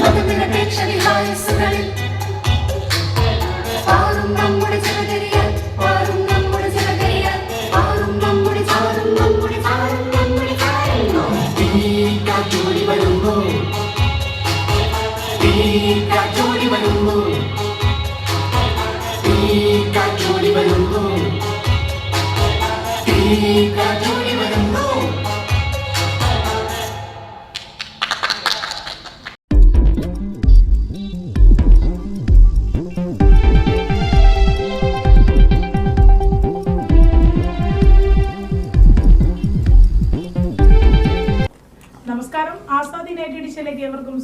മതനിരപേക്ഷ വിഹായസുകളിൽ പാറും നമ്മുടെ ജനകരിയൽ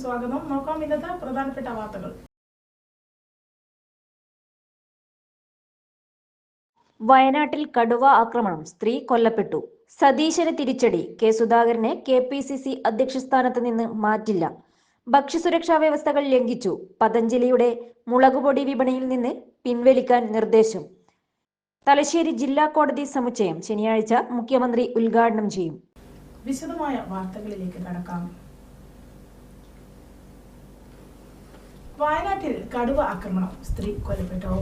സ്വാഗതം. നോക്കാം ഇന്നത്തെ പ്രധാനപ്പെട്ട വാർത്തകൾ. വയനാട്ടിൽ കടുവ ആക്രമണം. സ്ത്രീ കൊല്ലപ്പെട്ടു. സതീശന് തിരിച്ചടി. കെ സുധാകരനെ കെ പി സി സി അധ്യക്ഷ സ്ഥാനത്ത് നിന്ന് മാറ്റില്ല. ഭക്ഷ്യസുരക്ഷാ വ്യവസ്ഥകൾ ലംഘിച്ചു. പതഞ്ജലിയുടെ മുളകുപൊടി വിപണിയിൽ നിന്ന് പിൻവലിക്കാൻ നിർദ്ദേശം. തലശ്ശേരി ജില്ലാ കോടതി സമുച്ചയം ശനിയാഴ്ച മുഖ്യമന്ത്രി ഉദ്ഘാടനം ചെയ്യും. വിശദമായ വാർത്തകളിലേക്ക് കടക്കാം. വയനാട്ടിൽ കടുവ ആക്രമണം. സ്ത്രീ കൊല്ലപ്പെട്ടു.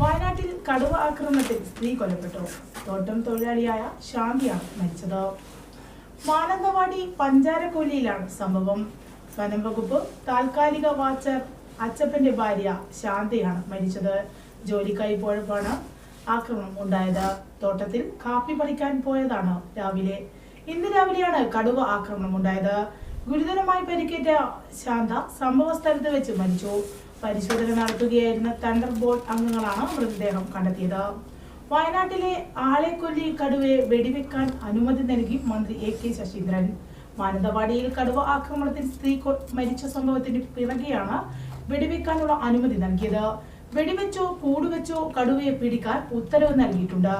വയനാട്ടിൽ കടുവ ആക്രമണത്തിൽ സ്ത്രീ കൊല്ലപ്പെട്ടു. തോട്ടം തൊഴിലാളിയായ ശാന്തിയാണ് മരിച്ചത്. മാനന്തവാടി പഞ്ചാരക്കൊല്ലിയിലാണ് സംഭവം. വനം വകുപ്പ് താൽക്കാലിക വാച്ചർ അച്ചപ്പന്റെ ഭാര്യ ശാന്തയാണ് മരിച്ചത്. ജോലിക്കായി പോയപ്പോഴാണ് ആക്രമണം ഉണ്ടായത്. തോട്ടത്തിൽ കാപ്പി പറിക്കാൻ പോയതാണ് രാവിലെ. ഇന്ന് രാവിലെയാണ് കടുവ ആക്രമണം ഉണ്ടായത്. ഗുരുതരമായി പരിക്കേറ്റ ശാന്ത സംഭവ സ്ഥലത്ത് വെച്ച് മരിച്ചു. പരിശോധന നടത്തുകയായിരുന്ന തണ്ടർ ബോൾട്ട് അംഗങ്ങളാണ് മൃതദേഹം കണ്ടെത്തിയത്. വയനാട്ടിലെ ആളെക്കൊല്ലി കടുവയെ വെടിവെക്കാൻ അനുമതി നൽകി മന്ത്രി എ കെ ശശീന്ദ്രൻ. മാനന്തവാടിയിൽ കടുവ ആക്രമണത്തിൽ സ്ത്രീ മരിച്ച സംഭവത്തിന് പിറകെയാണ് വെടിവെക്കാനുള്ള അനുമതി നൽകിയത്. വെടിവെച്ചോ കൂടുവെച്ചോ കടുവയെ പിടിക്കാൻ ഉത്തരവ് നൽകിയിട്ടുണ്ട്.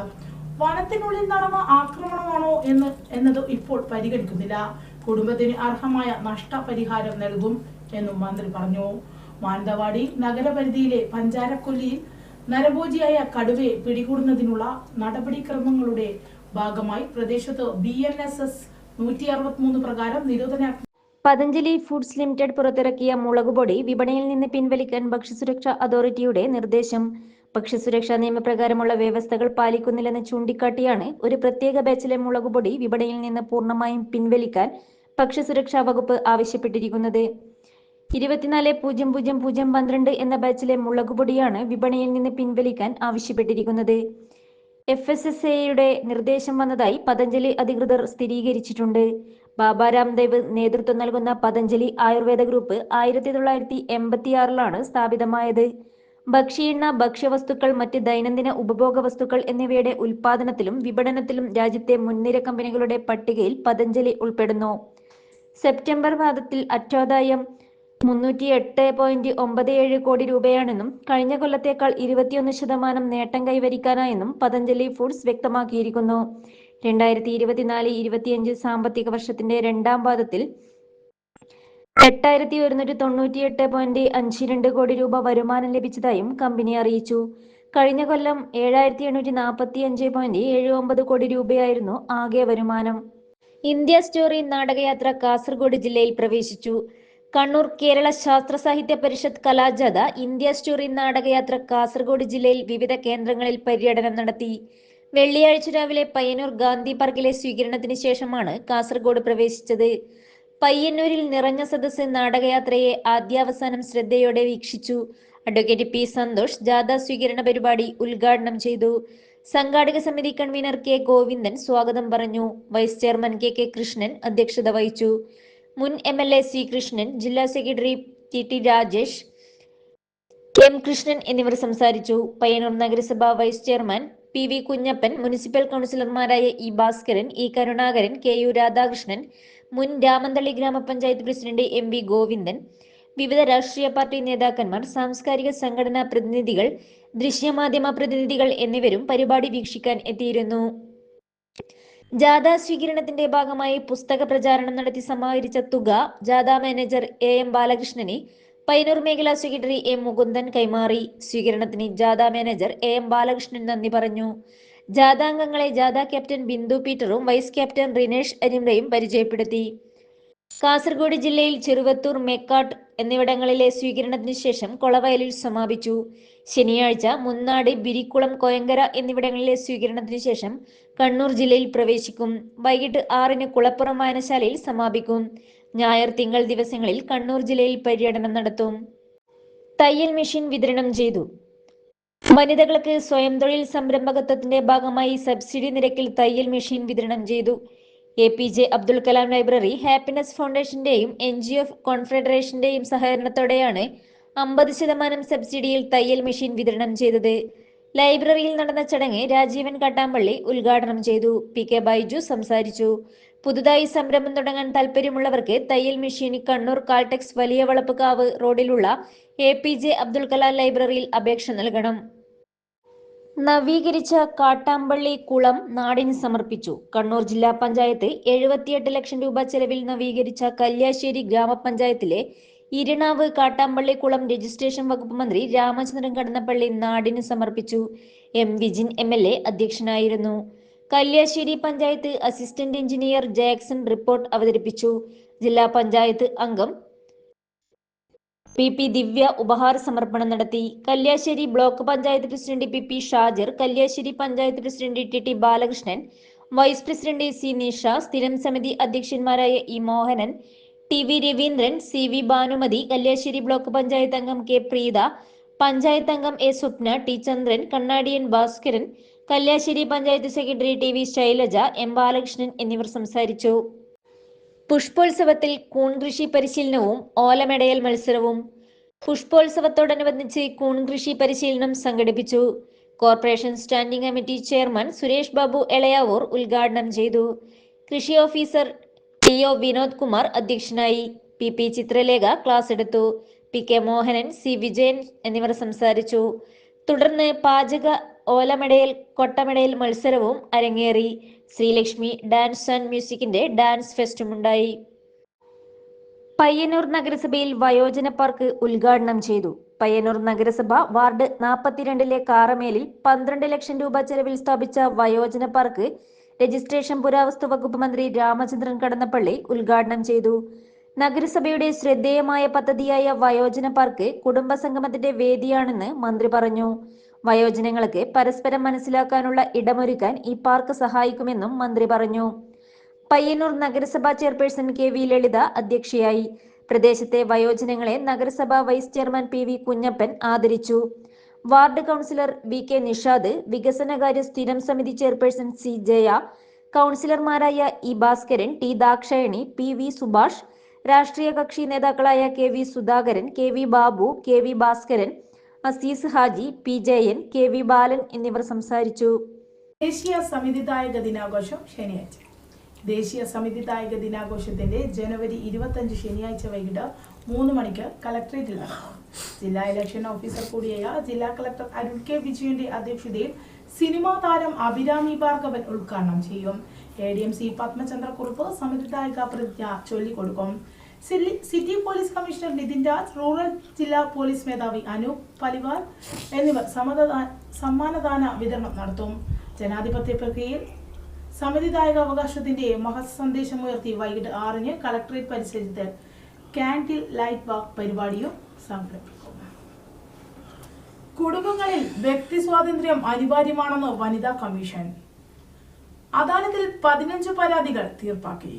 വനത്തിനുള്ളിൽ നടന്ന ആക്രമണമാണോ എന്ന് എന്നത് ഇപ്പോൾ പരിഗണിക്കുന്നില്ല. കുടുംബത്തിന് അർഹമായ നഷ്ടപരിഹാരം നൽകും എന്നും മന്ത്രി പറഞ്ഞു. മാനന്തവാടി നഗരപരിധിയിലെ പഞ്ചാരക്കൊല്ലിയിൽ നരഭോജിയായ കടുവയെ പിടികൂടുന്നതിനുള്ള നടപടിക്രമങ്ങളുടെ ഭാഗമായി പ്രദേശത്ത് ബി എൻ എസ് എസ് നൂറ്റി അറുപത്തിമൂന്ന് പ്രകാരം നിരോധനാജ്ഞ പതഞ്ജലി ഫുഡ്സ് ലിമിറ്റഡ് പുറത്തിറക്കിയ മുളകുപൊടി വിപണിയിൽ നിന്ന് പിൻവലിക്കാൻ ഭക്ഷ്യസുരക്ഷാ അതോറിറ്റിയുടെ നിർദ്ദേശം. ഭക്ഷ്യസുരക്ഷാ നിയമപ്രകാരമുള്ള വ്യവസ്ഥകൾ പാലിക്കുന്നില്ലെന്ന് ചൂണ്ടിക്കാട്ടിയാണ് ഒരു പ്രത്യേക ബാച്ചിലെ മുളകുപൊടി വിപണിയിൽ നിന്ന് പൂർണമായും പിൻവലിക്കാൻ ഭക്ഷ്യസുരക്ഷാ വകുപ്പ് ആവശ്യപ്പെട്ടിരിക്കുന്നത്. ഇരുപത്തിനാല് പൂജ്യം പൂജ്യം പൂജ്യം പന്ത്രണ്ട് എന്ന ബാച്ചിലെ മുളകുപൊടിയാണ് വിപണിയിൽ നിന്ന് പിൻവലിക്കാൻ ആവശ്യപ്പെട്ടിരിക്കുന്നത്. എഫ് എസ് എസ് എയുടെ നിർദ്ദേശം വന്നതായി പതഞ്ജലി അധികൃതർ സ്ഥിരീകരിച്ചിട്ടുണ്ട്. ബാബ രാംദേവ് നേതൃത്വം നൽകുന്ന പതഞ്ജലി ആയുർവേദ ഗ്രൂപ്പ് ആയിരത്തി തൊള്ളായിരത്തി എൺപത്തിയാറിലാണ് സ്ഥാപിതമായത്. ഭക്ഷ്യ എണ്ണ ഭക്ഷ്യവസ്തുക്കൾ മറ്റ് ദൈനംദിന ഉപഭോഗ വസ്തുക്കൾ എന്നിവയുടെ ഉൽപാദനത്തിലും വിപണനത്തിലും രാജ്യത്തെ മുൻനിര കമ്പനികളുടെ പട്ടികയിൽ പതഞ്ജലി ഉൾപ്പെടുന്നു. സെപ്റ്റംബർ മാസത്തിൽ അറ്റാദായം മുന്നൂറ്റി എട്ട് പോയിന്റ് ഒമ്പത് ഏഴ് കോടി രൂപയാണെന്നും കഴിഞ്ഞ കൊല്ലത്തേക്കാൾ ഇരുപത്തിയൊന്ന് ശതമാനം നേട്ടം കൈവരിക്കാനായെന്നും പതഞ്ജലി ഫുഡ്സ് വ്യക്തമാക്കിയിരിക്കുന്നു. രണ്ടായിരത്തി ഇരുപത്തിനാല് ഇരുപത്തിയഞ്ച് സാമ്പത്തിക വർഷത്തിന്റെ രണ്ടാം പാദത്തിൽ എട്ടായിരത്തി ഒരുന്നൂറ്റി തൊണ്ണൂറ്റിയെട്ട് പോയിന്റ് അഞ്ച് രണ്ട് കോടി രൂപ വരുമാനം ലഭിച്ചതായും കമ്പനി അറിയിച്ചു. കഴിഞ്ഞ കൊല്ലം ഏഴായിരത്തി എണ്ണൂറ്റി നാൽപ്പത്തി അഞ്ച് പോയിന്റ് ഏഴ് ഒമ്പത് കോടി രൂപയായിരുന്നു ആകെ വരുമാനം. ഇന്ത്യ സ്റ്റോറി നാടകയാത്ര കാസർഗോഡ് ജില്ലയിൽ പ്രവേശിച്ചു. കണ്ണൂർ കേരള ശാസ്ത്ര സാഹിത്യ പരിഷത്ത് കലാജാഥ ഇന്ത്യ സ്റ്റോറി നാടകയാത്ര കാസർഗോഡ് ജില്ലയിൽ വിവിധ കേന്ദ്രങ്ങളിൽ പര്യടനം നടത്തി. വെള്ളിയാഴ്ച രാവിലെ പയ്യന്നൂർ ഗാന്ധി പാർക്കിലെ സ്വീകരണത്തിന് ശേഷമാണ് കാസർഗോഡ് പ്രവേശിച്ചത്. പയ്യന്നൂരിൽ നിറഞ്ഞ സദസ്സ് നാടകയാത്രയെ ആദ്യാവസാനം ശ്രദ്ധയോടെ വീക്ഷിച്ചു. അഡ്വക്കേറ്റ് പി സന്തോഷ് ജാഥ സ്വീകരണ പരിപാടി ഉദ്ഘാടനം ചെയ്തു. സംഘാടക സമിതി കൺവീനർ കെ ഗോവിന്ദൻ സ്വാഗതം പറഞ്ഞു. Vice chairman K K Krishnan അധ്യക്ഷത വഹിച്ചു. മുൻ M L A C Krishnan ജില്ലാ secretary T T Rajesh M Krishnan എന്നിവർ സംസാരിച്ചു. പയ്യന്നൂർ നഗരസഭ vice chairman P V Kunhappan municipal കൗൺസിലർമാരായ E Bhaskaran E Karunakaran K U Radhakrishnan മുൻ രാമന്തളി ഗ്രാമപഞ്ചായത്ത് പ്രസിഡന്റ് എം വി ഗോവിന്ദൻ വിവിധ രാഷ്ട്രീയ പാർട്ടി നേതാക്കന്മാർ സാംസ്കാരിക സംഘടനാ പ്രതിനിധികൾ ദൃശ്യമാധ്യമ പ്രതിനിധികൾ എന്നിവരും പരിപാടി വീക്ഷിക്കാൻ എത്തിയിരുന്നു. ജാഥ സ്വീകരണത്തിന്റെ ഭാഗമായി പുസ്തക പ്രചാരണം നടത്തി സമാഹരിച്ച തുക ജാഥ മാനേജർ എ എം ബാലകൃഷ്ണന് പയ്യന്നൂർ മേഖലാ സെക്രട്ടറി എം മുകുന്ദൻ കൈമാറി. സ്വീകരണത്തിന് ജാഥ മാനേജർ എ എം ബാലകൃഷ്ണൻ നന്ദി പറഞ്ഞു. ജാഥാംഗങ്ങളെ ജാഥ ക്യാപ്റ്റൻ ബിന്ദു പീറ്ററും വൈസ് ക്യാപ്റ്റൻ റിനേഷ് അനിമ്രയും പരിചയപ്പെടുത്തി. കാസർഗോഡ് ജില്ലയിൽ ചെറുവത്തൂർ മെക്കാട്ട് എന്നിവിടങ്ങളിലെ സ്വീകരണത്തിന് ശേഷം കൊളവയലിൽ സമാപിച്ചു. ശനിയാഴ്ച മുന്നാട് ബിരിക്കുളം കോയങ്കര എന്നിവിടങ്ങളിലെ സ്വീകരണത്തിന് ശേഷം കണ്ണൂർ ജില്ലയിൽ പ്രവേശിക്കും. വൈകിട്ട് ആറിന് കുളപ്പുറം വായനശാലയിൽ സമാപിക്കും. ഞായർ തിങ്കൾ ദിവസങ്ങളിൽ കണ്ണൂർ ജില്ലയിൽ പര്യടനം നടത്തും. തയ്യൽ മെഷീൻ വിതരണം ചെയ്തു. വനിതകൾക്ക് സ്വയം തൊഴിൽ സംരംഭകത്വത്തിന്റെ ഭാഗമായി സബ്സിഡി നിരക്കിൽ തയ്യൽ മെഷീൻ വിതരണം ചെയ്തു. A P J Abdul Kalam library happiness ഫൗണ്ടേഷന്റെയും N G O കോൺഫെഡറേഷന്റെയും സഹകരണത്തോടെയാണ് അമ്പത് ശതമാനം സബ്സിഡിയിൽ തയ്യൽ മെഷീൻ വിതരണം ചെയ്തത്. ലൈബ്രറിയിൽ നടന്ന ചടങ്ങ് രാജീവൻ കട്ടാമ്പള്ളി ഉദ്ഘാടനം ചെയ്തു. പി കെ ബൈജു സംസാരിച്ചു. പുതുതായി സംരംഭം തുടങ്ങാൻ താല്പര്യമുള്ളവർക്ക് തയ്യൽ മെഷീൻ കണ്ണൂർ കാൾടെക്സ് വലിയ വളപ്പുകാവ് റോഡിലുള്ള A P J Abdul Kalam ലൈബ്രറിയിൽ അപേക്ഷ നൽകണം. നവീകരിച്ച കാട്ടാമ്പള്ളി കുളം നാടിന് സമർപ്പിച്ചു. കണ്ണൂർ ജില്ലാ പഞ്ചായത്ത് എഴുപത്തിയെട്ട് ലക്ഷം രൂപ ചെലവിൽ നവീകരിച്ച കല്യാശ്ശേരി ഗ്രാമപഞ്ചായത്തിലെ ഇരിണാവ് കാട്ടാമ്പള്ളി കുളം രജിസ്ട്രേഷൻ വകുപ്പ് മന്ത്രി രാമചന്ദ്രൻ കടന്നപ്പള്ളി നാടിന് സമർപ്പിച്ചു. എം വിജിൻ എ അധ്യക്ഷനായിരുന്നു. Kalliasseri panchayat assistant engineer Jackson report അവതരിപ്പിച്ചു. ജില്ലാ പഞ്ചായത്ത് അംഗം പി പി ദിവ്യ ഉപഹാര സമർപ്പണം നടത്തി. Kalliasseri block panchayat president P P Shajir Kalliasseri panchayat president T T Balakrishnan vice president C Nisha സ്ഥിരം സമിതി അധ്യക്ഷന്മാരായ E Mohanan T V Raveendran C V Bhanumathi Kalliasseri block panchayat അംഗം K Preetha panchayat അംഗം A Swapna T Chandran Kannadiyan Bhaskaran Kalliasseri panchayat secretary T V Shailaja M Balakrishnan എന്നിവർ സംസാരിച്ചു. പുഷ്പോത്സവത്തിൽ കൂൺ കൃഷി പരിശീലനവും ഓലമെടയൽ മത്സരവും. പുഷ്പോത്സവത്തോടനുബന്ധിച്ച് കൂൺ കൃഷി പരിശീലനം സംഘടിപ്പിച്ചു. Corporation standing committee chairman Suresh Babu Elayavoor ഉദ്ഘാടനം ചെയ്തു. കൃഷി officer T O Vinod Kumar അധ്യക്ഷനായി. പി പി ചിത്രലേഖ ക്ലാസ് എടുത്തു. P K Mohanan C Vijayan എന്നിവർ സംസാരിച്ചു. തുടർന്ന് പാചക ഓലമെടയിൽ കൊട്ടമെടയിൽ മത്സരവും അരങ്ങേറി. ശ്രീലക്ഷ്മി ഡാൻസ് ആൻഡ് മ്യൂസിക്കിന്റെ ഡാൻസ് ഫെസ്റ്റും ഉണ്ടായി പയ്യന്നൂർ നഗരസഭയിൽ വയോജന പാർക്ക് ഉദ്ഘാടനം ചെയ്തു. പയ്യന്നൂർ നഗരസഭ വാർഡ് നാൽപ്പത്തിരണ്ടിലെ കാറമേലിൽ പന്ത്രണ്ട് ലക്ഷം രൂപ ചെലവിൽ സ്ഥാപിച്ച വയോജന പാർക്ക് രജിസ്ട്രേഷൻ പുരാവസ്തു വകുപ്പ് മന്ത്രി രാമചന്ദ്രൻ കടന്നപ്പള്ളി ഉദ്ഘാടനം ചെയ്തു. നഗരസഭയുടെ ശ്രദ്ധേയമായ പദ്ധതിയായ വയോജന പാർക്ക് കുടുംബസംഗമത്തിന്റെ വേദിയാണെന്ന് മന്ത്രി പറഞ്ഞു. വയോജനങ്ങൾക്ക് പരസ്പരം മനസ്സിലാക്കാനുള്ള ഇടമൊരുക്കാൻ ഈ പാർക്ക് സഹായിക്കുമെന്നും മന്ത്രി പറഞ്ഞു. പയ്യന്നൂർ നഗരസഭാ ചെയർപേഴ്സൺ കെ വി ലളിത അധ്യക്ഷയായി. പ്രദേശത്തെ വയോജനങ്ങളെ നഗരസഭാ vice chairman P V Kunhappan ആദരിച്ചു. Ward councillor V K Nishad വികസനകാര്യ സ്ഥിരം സമിതി ചെയർപേഴ്സൺ സി ജയ കൗൺസിലർമാരായ E Bhaskaran T Dakshayani P V Subhash രാഷ്ട്രീയ കക്ഷി നേതാക്കളായ K V Sudhakaran K V Babu K V Bhaskaran Azeez Haji P J N K V Balan എന്നിവർ സംസാരിച്ചു. ദേശീയ സമിതി ദായക ദിനാഘോഷം ശനിയാഴ്ച. ദേശീയ സമിതി ദായക ദിനാഘോഷത്തിന്റെ ജനുവരി ഇരുപത്തഞ്ച് ശനിയാഴ്ച വൈകിട്ട് മൂന്ന് മണിക്ക് കളക്ട്രേറ്റിൽ ജില്ലാ ഇലക്ഷൻ ഓഫീസർ കൂടിയായ ജില്ലാ കളക്ടർ അരുൺ കെ വിജയന്റെ അധ്യക്ഷതയിൽ സിനിമാ താരം അഭിരാമി ഭാർഗവൻ ഉദ്ഘാടനം ചെയ്യും. A D M C Padmachandrakurup സമിതിദായക പ്രതിജ്ഞ ചൊല്ലിക്കൊടുക്കും. City police commissioner Nithin Raj rural ജില്ലാ പോലീസ് മേധാവി അനൂപ് പലിവാർ എന്നിവർ സമ്മാനദാന വിതരണം നടത്തും. ജനാധിപത്യ പ്രക്രിയയിൽ സമിതിദായക അവകാശത്തിന്റെ മഹത് സന്ദേശമുയർത്തി വൈകിട്ട് ആറിന് കളക്ടറേറ്റ് പരിസരത്ത് കാൻഡിൽ ലൈറ്റ് വാക്ക് പരിപാടിയും സംഘടിപ്പിക്കും. കുടുംബങ്ങളിൽ വ്യക്തി സ്വാതന്ത്ര്യം അനിവാര്യമാണെന്ന് വനിതാ കമ്മീഷൻ. അദാലത്തിൽ പതിനഞ്ച് പരാതികൾ തീർപ്പാക്കി.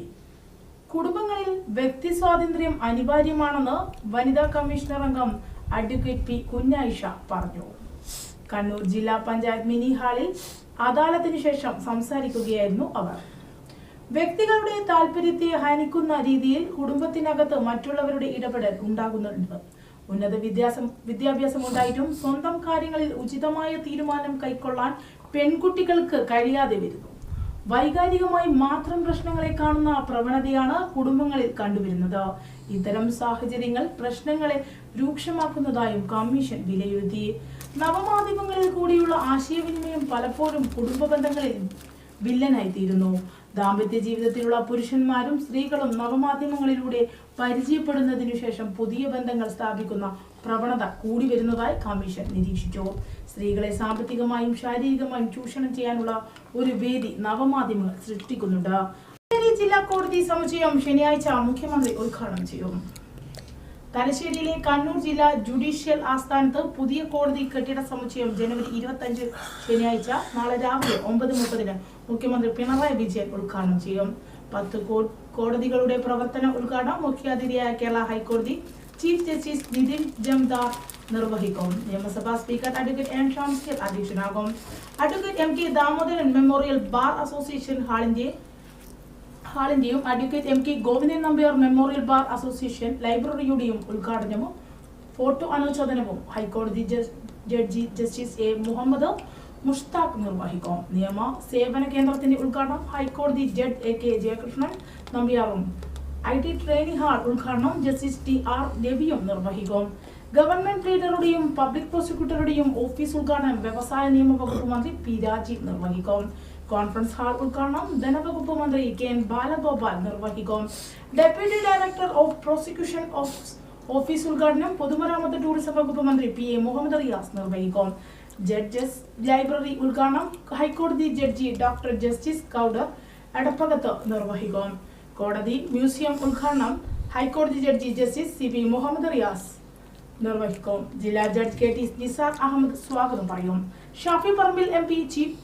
കുടുംബങ്ങളിൽ വ്യക്തി സ്വാതന്ത്ര്യം അനിവാര്യമാണെന്ന് വനിതാ കമ്മീഷണർ അംഗം അഡ്വക്കേറ്റ് പി കുഞ്ഞായിഷ പറഞ്ഞു. കണ്ണൂർ ജില്ലാ പഞ്ചായത്ത് മിനി ഹാളിൽ അദാലത്തിന് ശേഷം സംസാരിക്കുകയായിരുന്നു അവർ. വ്യക്തികളുടെ താല്പര്യത്തെ ഹനിക്കുന്ന രീതിയിൽ കുടുംബത്തിനകത്ത് മറ്റുള്ളവരുടെ ഇടപെടൽ ഉണ്ടാകുന്നുണ്ട്. ഉന്നത വിദ്യാസം വിദ്യാഭ്യാസം ഉണ്ടായിട്ടും സ്വന്തം കാര്യങ്ങളിൽ ഉചിതമായ തീരുമാനം കൈക്കൊള്ളാൻ പെൺകുട്ടികൾക്ക് കഴിയാതെ വരുന്നു. വൈകാരികമായി മാത്രം പ്രശ്നങ്ങളെ കാണുന്ന പ്രവണതയാണ് കുടുംബങ്ങളിൽ കണ്ടുവരുന്നത്. ഇത്തരം സാഹചര്യങ്ങൾ പ്രശ്നങ്ങളെ രൂക്ഷമാക്കുന്നതായും കമ്മീഷൻ വിലയിരുത്തി. നവമാധ്യമങ്ങളിൽ കൂടിയുള്ള ആശയവിനിമയം പലപ്പോഴും കുടുംബ ബന്ധങ്ങളിൽ വില്ലനായി തീരുന്നു. ദാമ്പത്യ ജീവിതത്തിലുള്ള പുരുഷന്മാരും സ്ത്രീകളും നവമാധ്യമങ്ങളിലൂടെ പരിചയപ്പെടുന്നതിനു ശേഷം പുതിയ ബന്ധങ്ങൾ സ്ഥാപിക്കുന്ന പ്രവണത കൂടി വരുന്നതായി കമ്മീഷൻ നിരീക്ഷിച്ചു. സ്ത്രീകളെ സാമ്പത്തികമായും ശാരീരികമായും ചൂഷണം ചെയ്യാനുള്ള ഒരു വേദി നവമാധ്യമങ്ങൾ സൃഷ്ടിക്കുന്നുണ്ട്. ജില്ലാ കോടതി സമുച്ചയം ശനിയാഴ്ച മുഖ്യമന്ത്രി ഉദ്ഘാടനം ചെയ്യും. തലശ്ശേരിയിലെ കണ്ണൂർ ജില്ലാ ജുഡീഷ്യൽ ആസ്ഥാനത്ത് പുതിയ കോടതി കെട്ടിട സമുച്ചയം ജനുവരി ഇരുപത്തഞ്ച് ശനിയാഴ്ച നാളെ രാവിലെ ഒമ്പത് മുപ്പതിന് മുഖ്യമന്ത്രി പിണറായി വിജയൻ ഉദ്ഘാടനം ചെയ്യും. പത്ത് കോടതികളുടെ പ്രവർത്തന ഉദ്ഘാടനം മുഖ്യാതിഥിയായ കേരള ഹൈക്കോടതി ചീഫ് ജസ്റ്റിസ് നിതിൻ ജംദാർ നിർവഹിക്കും നിയമസഭാ speaker advocate M Shamsker അധ്യക്ഷനാകും advocate M K Damodaran memorial bar association ഹാളിന്റെ ഹാളിന്റെയും advocate M K Govindan Nambiar memorial bar association ലൈബ്രറിയുടെയും ഉദ്ഘാടനവും ഫോട്ടോ അനുച്ഛേദനവും ഹൈക്കോടതി ജസ്- judge justice A Muhammad Mushtaq നിർവഹിക്കും നിയമ സേവന കേന്ദ്രത്തിന്റെ ഉദ്ഘാടനം ഹൈക്കോടതി ജഡ്ജ് എ കെ ജയകൃഷ്ണൻ നമ്പ്യാറും ഐ ടി ട്രെയിനിംഗ് ഹാൾ ഉദ്ഘാടനം ജസ്റ്റിസ് ടി ആർ രവിയും നിർവഹിക്കും. ഗവൺമെന്റ് ലീഡറുടെയും പബ്ലിക് പ്രോസിക്യൂട്ടറുടെയും ഓഫീസ് ഉദ്ഘാടനം വ്യവസായ നിയമ വകുപ്പ് മന്ത്രി പി രാജീവ് നിർവഹിക്കും. കോൺഫറൻസ് ഹാൾ ഉദ്ഘാടനം ധനവകുപ്പ് മന്ത്രി കെ എൻ ബാലഗോപാൽ നിർവഹിക്കും. Deputy director of prosecution of office ഉദ്ഘാടനം പൊതുമരാമത്ത് ടൂറിസം വകുപ്പ് മന്ത്രി പി എ മുഹമ്മദ് റിയാസ് നിർവഹിക്കും. ജഡ്ജസ് ലൈബ്രറി ഉദ്ഘാടനം ഹൈക്കോടതി judge doctor justice Kauser Edappagath നിർവഹിക്കും. കോടതി മ്യൂസിയം ഉദ്ഘാടനം ഹൈക്കോടതി judge justice C P Muhammad Riyas. നിർവഹിക്കും. ജില്ലാ judge K T Nisar Ahammed സ്വാഗതം പറയും. Shafi Parambil M P chief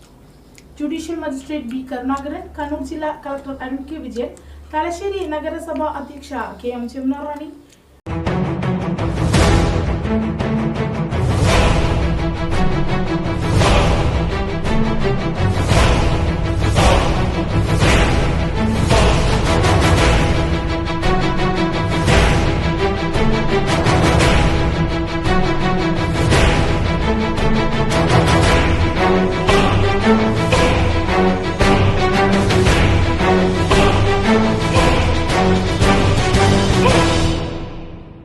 judicial magistrate B Karunakaran Kannur ജില്ലാ കളക്ടർ അരുൺ കെ വിജയൻ തലശ്ശേരി നഗരസഭ അധ്യക്ഷ കെ എം ചെമ്മന